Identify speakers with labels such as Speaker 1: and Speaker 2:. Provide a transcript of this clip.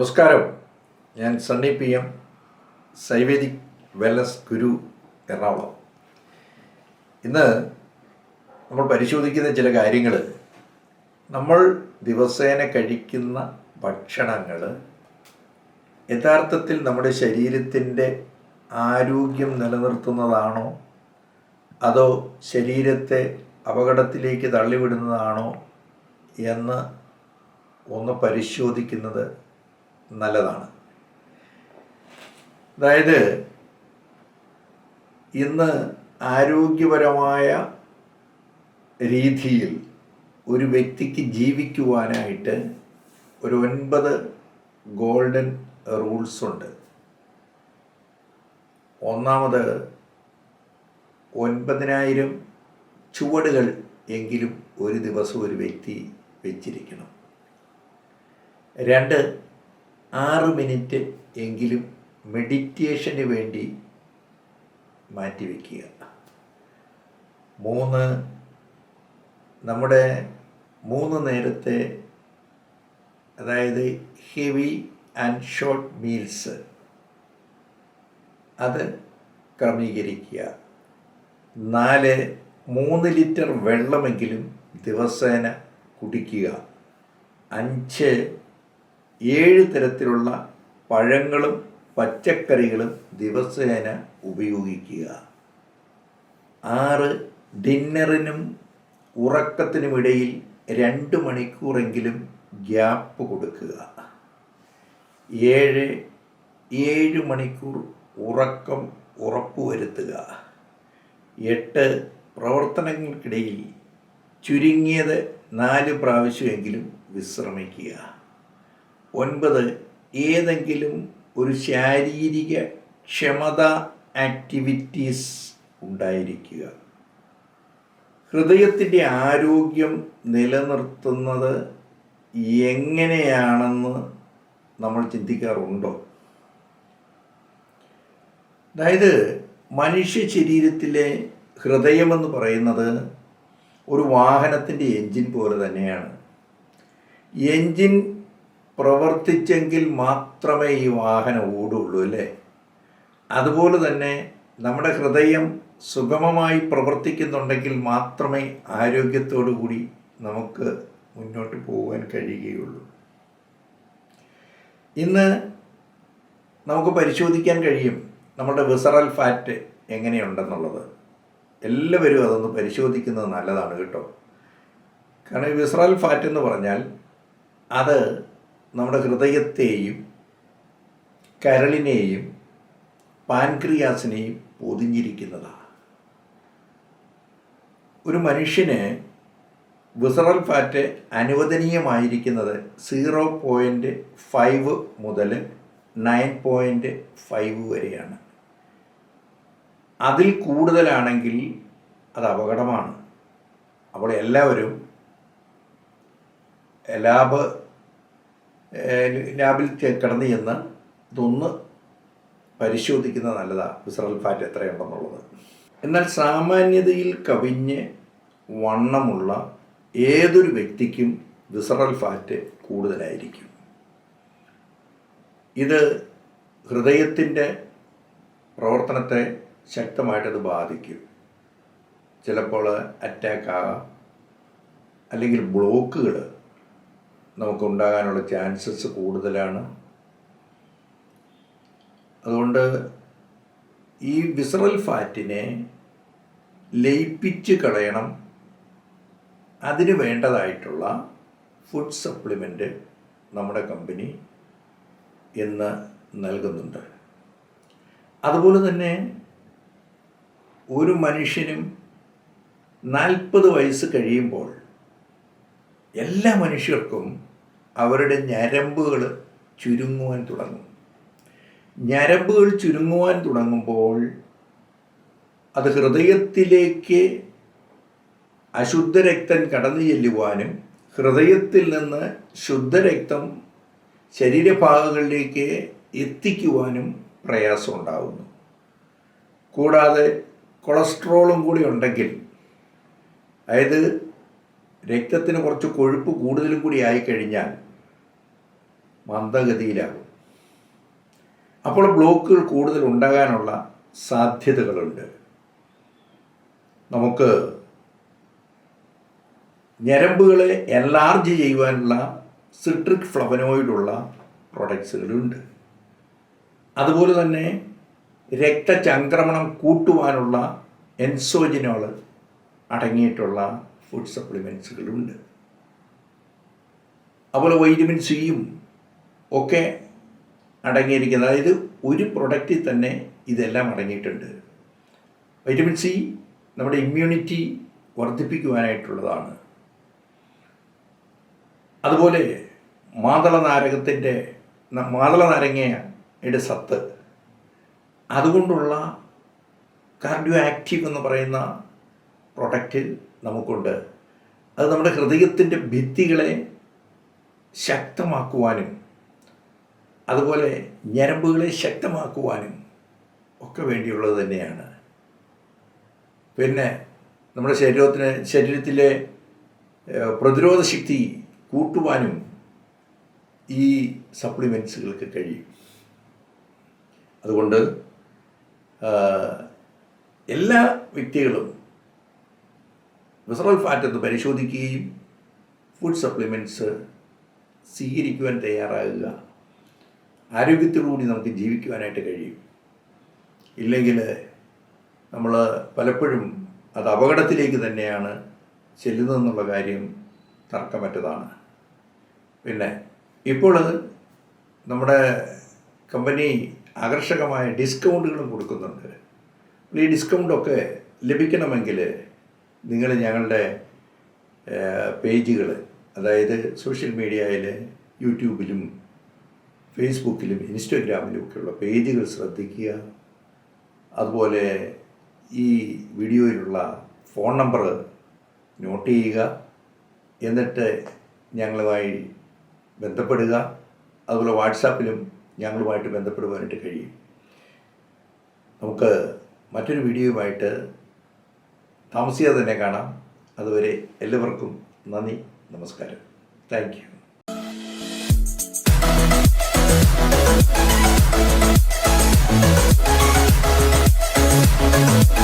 Speaker 1: നമസ്കാരം. ഞാൻ Sunny P M Saivedic wellness guru Ernakulam. ഇന്ന് നമ്മൾ പരിശോധിക്കുന്ന ചില കാര്യങ്ങൾ നമ്മൾ ദിവസേന കഴിക്കുന്ന ഭക്ഷണങ്ങൾ യഥാർത്ഥത്തിൽ നമ്മുടെ ശരീരത്തിന്റെ ആരോഗ്യം നിലനിർത്തുന്നതാണോ? അതോ ശരീരത്തെ അപകടത്തിലേക്ക് തള്ളിവിടുന്നതാണോ? എന്ന് ഒന്ന് പരിശോധിക്കുന്നത് നല്ലതാണ്. അതായത് ഇന്ന് ആരോഗ്യപരമായ രീതിയിൽ ഒരു വ്യക്തിക്ക് ജീവിക്കുവാനായിട്ട് ഒരു ഒൻപത് ഗോൾഡൻ റൂൾസ് ഉണ്ട്. ഒന്നാമത് ഒൻപതിനായിരം ചുവടുകൾ എങ്കിലും ഒരു ദിവസം ഒരു വ്യക്തി വെച്ചിരിക്കണം. രണ്ട് ആറ് മിനിറ്റ് എങ്കിലും മെഡിറ്റേഷന് വേണ്ടി മാറ്റിവെക്കുക മൂന്ന് നമ്മുടെ മൂന്ന് നേരത്തെ അതായത് ഹെവി ആൻഡ് ഷോർട്ട് മീൽസ് അത് ക്രമീകരിക്കുക. നാല് മൂന്ന് ലിറ്റർ വെള്ളമെങ്കിലും ദിവസേന കുടിക്കുക. അഞ്ച് ഏഴ് തരത്തിലുള്ള പഴങ്ങളും പച്ചക്കറികളും ദിവസേന ഉപയോഗിക്കുക. ആറ് ഡിന്നറിനും ഉറക്കത്തിനുമിടയിൽ രണ്ട് മണിക്കൂറെങ്കിലും ഗ്യാപ്പ് കൊടുക്കുക. ഏഴ് ഏഴ് മണിക്കൂർ ഉറക്കം ഉറപ്പുവരുത്തുക. എട്ട് പ്രവർത്തനങ്ങൾക്കിടയിൽ ചുരുങ്ങിയത് നാല് പ്രാവശ്യമെങ്കിലും വിശ്രമിക്കുക. ഒൻപത് ഏതെങ്കിലും ഒരു ശാരീരിക ക്ഷമത ആക്ടിവിറ്റീസ് ഉണ്ടായിരിക്കുക. ഹൃദയത്തിന്റെ ആരോഗ്യം നിലനിർത്തുന്നത് എങ്ങനെയാണെന്ന് നമ്മൾ ചിന്തിക്കാറുണ്ടോ? അതായത് മനുഷ്യ ശരീരത്തിലെ ഹൃദയമെന്ന് പറയുന്നത് ഒരു വാഹനത്തിന്റെ എൻജിൻ പോലെ തന്നെയാണ്. എൻജിൻ പ്രവർത്തിച്ചെങ്കിൽ മാത്രമേ ഈ വാഹനം ഓടുള്ളൂ അല്ലേ? അതുപോലെ തന്നെ നമ്മുടെ ഹൃദയം സുഗമമായി പ്രവർത്തിക്കുന്നുണ്ടെങ്കിൽ മാത്രമേ ആരോഗ്യത്തോടു കൂടി നമുക്ക് മുന്നോട്ട് പോകാൻ കഴിയുകയുള്ളൂ. ഇന്ന് നമുക്ക് പരിശോധിക്കാൻ കഴിയും നമ്മുടെ വിസറൽ ഫാറ്റ് എങ്ങനെയുണ്ടെന്നുള്ളത്. എല്ലാവരും അതൊന്ന് പരിശോധിക്കുന്നത് നല്ലതാണ് കേട്ടോ. കാരണം വിസറൽ ഫാറ്റ് എന്ന് പറഞ്ഞാൽ അത് നമ്മുടെ ഹൃദയത്തെയും കരളിനെയും പാൻക്രിയാസിനെയും പൊതിഞ്ഞിരിക്കുന്നതാണ്. ഒരു മനുഷ്യന് വിസറൽ ഫാറ്റ് അനുവദനീയമായിരിക്കുന്നത് സീറോ പോയിന്റ് ഫൈവ് മുതൽ നയൻ പോയിന്റ് ഫൈവ് വരെയാണ്. അതിൽ കൂടുതലാണെങ്കിൽ അത് അപകടമാണ്. അപ്പോൾ എല്ലാവരും ലാബ് ലാബിൽ കിടന്നു ചെന്ന് ഇതൊന്ന് പരിശോധിക്കുന്നത് നല്ലതാണ് വിസറൽ ഫാറ്റ് എത്രയുണ്ടെന്നുള്ളത്. എന്നാൽ സാമാന്യതയിൽ കവിഞ്ഞ് വണ്ണമുള്ള ഏതൊരു വ്യക്തിക്കും വിസറൽ ഫാറ്റ് കൂടുതലായിരിക്കും. ഇത് ഹൃദയത്തിന്റെ പ്രവർത്തനത്തെ ശക്തമായിട്ടത് ബാധിക്കും. ചിലപ്പോൾ അറ്റാക്ക് ആകാം. അല്ലെങ്കിൽ ബ്ലോക്കുകൾ നമുക്കുണ്ടാകാനുള്ള ചാൻസസ് കൂടുതലാണ്. അതുകൊണ്ട് ഈ വിസറൽ ഫാറ്റിനെ ലയിപ്പിച്ച് കളയണം. അതിന് വേണ്ടതായിട്ടുള്ള ഫുഡ് സപ്ലിമെന്റ് നമ്മുടെ കമ്പനി ഇന്ന് നൽകുന്നുണ്ട്. അതുപോലെ തന്നെ ഒരു മനുഷ്യനും നാൽപ്പത് വയസ്സ് കഴിയുമ്പോൾ എല്ലാ മനുഷ്യർക്കും അവരുടെ ഞരമ്പുകൾ ചുരുങ്ങുവാൻ തുടങ്ങും. ഞരമ്പുകൾ ചുരുങ്ങുവാൻ തുടങ്ങുമ്പോൾ അത് ഹൃദയത്തിലേക്ക് അശുദ്ധരക്തം കടന്നു ചെല്ലുവാനും ഹൃദയത്തിൽ നിന്ന് ശുദ്ധരക്തം ശരീരഭാഗങ്ങളിലേക്ക് എത്തിക്കുവാനും പ്രയാസമുണ്ടാകുന്നു കൂടാതെ കൊളസ്ട്രോളും കൂടി ഉണ്ടെങ്കിൽ അതായത് രക്തത്തിന് കുറച്ച് കൊഴുപ്പ് കൂടുതലും കൂടി ആയിക്കഴിഞ്ഞാൽ മന്ദഗതിയിലാകും. അപ്പോൾ ബ്ലോക്കുകൾ കൂടുതൽ ഉണ്ടാകാനുള്ള സാധ്യതകളുണ്ട്. നമുക്ക് ഞരമ്പുകളെ എൻലാർജ് ചെയ്യുവാനുള്ള സിട്രിക് ഫ്ലവനോയിഡുള്ള പ്രൊഡക്ട്സുകളുണ്ട് അതുപോലെ തന്നെ രക്തചംക്രമണം കൂട്ടുവാനുള്ള എൻസോജിനോൾ അടങ്ങിയിട്ടുള്ള ഫുഡ് സപ്ലിമെൻസുകളുണ്ട് അതുപോലെ വൈറ്റമിൻ സിയും ഒക്കെ അടങ്ങിയിരിക്കുന്നത്. അതായത് ഒരു പ്രൊഡക്റ്റിൽ തന്നെ ഇതെല്ലാം അടങ്ങിയിട്ടുണ്ട്. വൈറ്റമിൻ സി നമ്മുടെ ഇമ്മ്യൂണിറ്റി വർദ്ധിപ്പിക്കുവാനായിട്ടുള്ളതാണ്. അതുപോലെ മാതള നാരകത്തിന്റെ മാതള നാരങ്ങയുടെ സത്ത്. അതുകൊണ്ടുള്ള കാർഡിയോ ആക്റ്റീവ് എന്ന് പറയുന്ന പ്രൊഡക്റ്റ് നമുക്കുണ്ട്. അത് നമ്മുടെ ഹൃദയത്തിന്റെ ഭിത്തികളെ ശക്തമാക്കുവാനും അതുപോലെ ഞരമ്പുകളെ ശക്തമാക്കുവാനും ഒക്കെ വേണ്ടിയുള്ളത് തന്നെയാണ്. പിന്നെ നമ്മുടെ ശരീരത്തിന് ശരീരത്തിലെ പ്രതിരോധ ശക്തി കൂട്ടുവാനും ഈ സപ്ലിമെൻസുകൾക്ക് കഴിയും. അതുകൊണ്ട് എല്ലാ വ്യക്തികളും വിസറൽ ഫാറ്റ് എന്ന് പരിശോധിക്കുകയും ഫുഡ് സപ്ലിമെന്റ്സ് സ്വീകരിക്കുവാൻ തയ്യാറാകുക. ആരോഗ്യത്തോടുകൂടി നമുക്ക് ജീവിക്കുവാനായിട്ട് കഴിയും. ഇല്ലെങ്കിൽ നമ്മൾ പലപ്പോഴും അത് അപകടത്തിലേക്ക് തന്നെയാണ് ചെല്ലുന്നതെന്നുള്ള കാര്യം തർക്കമറ്റതാണ്. പിന്നെ ഇപ്പോൾ നമ്മുടെ കമ്പനി ആകർഷകമായ ഡിസ്കൗണ്ടുകളും കൊടുക്കുന്നുണ്ട്. ഈ ഡിസ്കൗണ്ടൊക്കെ ലഭിക്കണമെങ്കിൽ നിങ്ങൾ ഞങ്ങളുടെ പേജുകൾ അതായത് സോഷ്യൽ മീഡിയയിൽ യൂട്യൂബിലും ഫേസ്ബുക്കിലും ഇൻസ്റ്റഗ്രാമിലും ഒക്കെയുള്ള പേജുകൾ ശ്രദ്ധിക്കുക. അതുപോലെ ഈ വീഡിയോയിലുള്ള ഫോൺ നമ്പർ നോട്ട് ചെയ്യുക. എന്നിട്ട് ഞങ്ങളുമായി ബന്ധപ്പെടുക. അതുപോലെ വാട്സാപ്പിലും ഞങ്ങളുമായിട്ട് ബന്ധപ്പെടുവാനായിട്ട് കഴിയും. നമുക്ക് മറ്റൊരു വീഡിയോയുമായിട്ട് താമസിയാതെ തന്നെ കാണാം അതുവരെ എല്ലാവർക്കും നന്ദി നമസ്കാരം താങ്ക് യു Thank you.